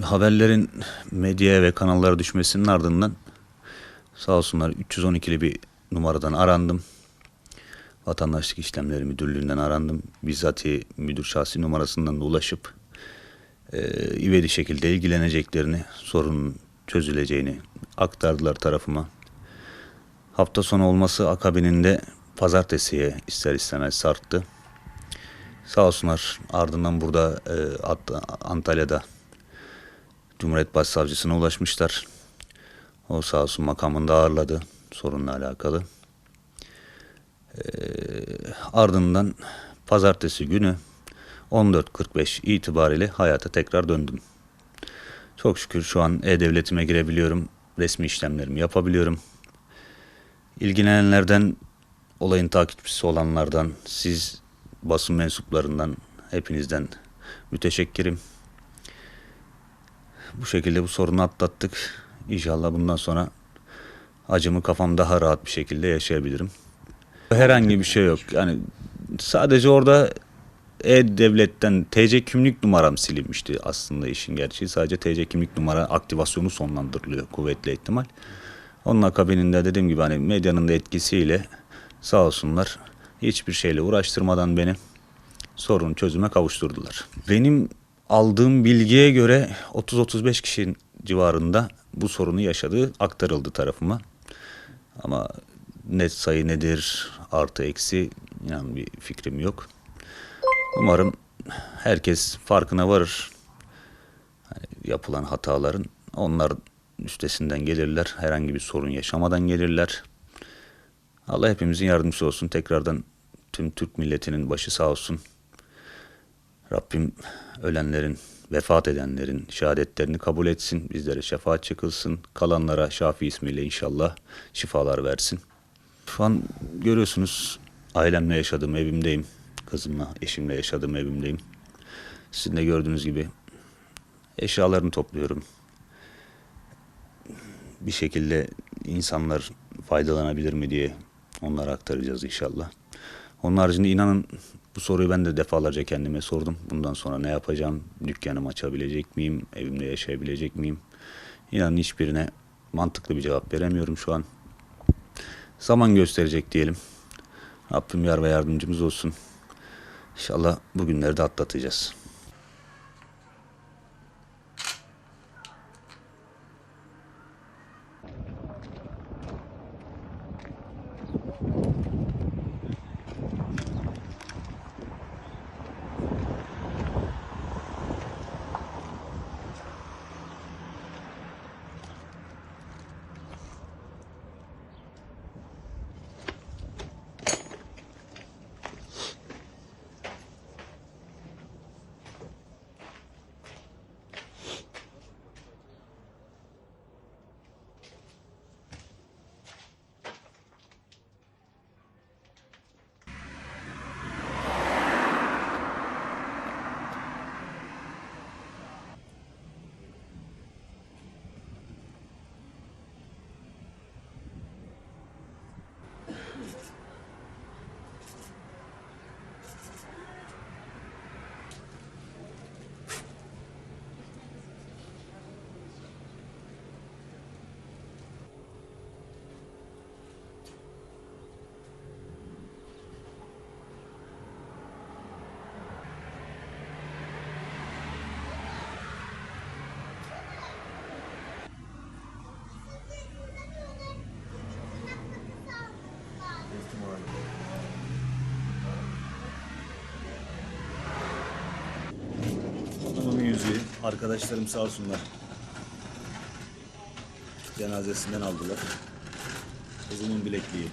Haberlerin medyaya ve kanallara düşmesinin ardından sağ olsunlar 312'li bir numaradan arandım. Vatandaşlık İşlemleri Müdürlüğü'nden arandım. Bizzati müdür şahsi numarasından da ulaşıp e, ivedi şekilde ilgileneceklerini, sorunun çözüleceğini aktardılar tarafıma. Hafta sonu olması akabininde pazartesiye ister istemez sarktı. Sağ olsunlar ardından burada e, Antalya'da Cumhuriyet Başsavcısına ulaşmışlar. O sağ olsun makamında ağırladı sorunla alakalı. Ee, ardından pazartesi günü 14.45 itibariyle hayata tekrar döndüm. Çok şükür şu an e-devletime girebiliyorum. Resmi işlemlerimi yapabiliyorum. İlgilenenlerden, olayın takipçisi olanlardan, siz basın mensuplarından, hepinizden müteşekkirim. Bu şekilde bu sorunu atlattık. İnşallah bundan sonra acımı kafam daha rahat bir şekilde yaşayabilirim. Herhangi bir şey yok. Yani sadece orada e-devletten TC kimlik numaram silinmişti aslında işin gerçeği. Sadece TC kimlik numara aktivasyonu sonlandırılıyor kuvvetli ihtimal. Onun akabininde dediğim gibi hani medyanın da etkisiyle sağ olsunlar hiçbir şeyle uğraştırmadan beni sorun çözüme kavuşturdular. Benim aldığım bilgiye göre 30-35 kişinin civarında bu sorunu yaşadığı aktarıldı tarafıma. Ama net sayı nedir, artı eksi inan bir fikrim yok. Umarım herkes farkına varır. Hani yapılan hataların onlar üstesinden gelirler. Herhangi bir sorun yaşamadan gelirler. Allah hepimizin yardımcısı olsun. Tekrardan tüm Türk milletinin başı sağ olsun. Rabbim ölenlerin, vefat edenlerin şehadetlerini kabul etsin. Bizlere şefaat çıkılsın. Kalanlara Şafi ismiyle inşallah şifalar versin. Şu an görüyorsunuz ailemle yaşadığım evimdeyim. Kızımla, eşimle yaşadığım evimdeyim. Sizin de gördüğünüz gibi eşyalarını topluyorum. Bir şekilde insanlar faydalanabilir mi diye onlara aktaracağız inşallah. Onun haricinde inanın bu soruyu ben de defalarca kendime sordum. Bundan sonra ne yapacağım? Dükkanımı açabilecek miyim? Evimde yaşayabilecek miyim? İnanın hiçbirine mantıklı bir cevap veremiyorum şu an. Zaman gösterecek diyelim. Rabbim yar ve yardımcımız olsun. İnşallah bugünleri de atlatacağız. Arkadaşlarım sağ olsunlar. Cenazesinden aldılar. Kızımın bilekliği.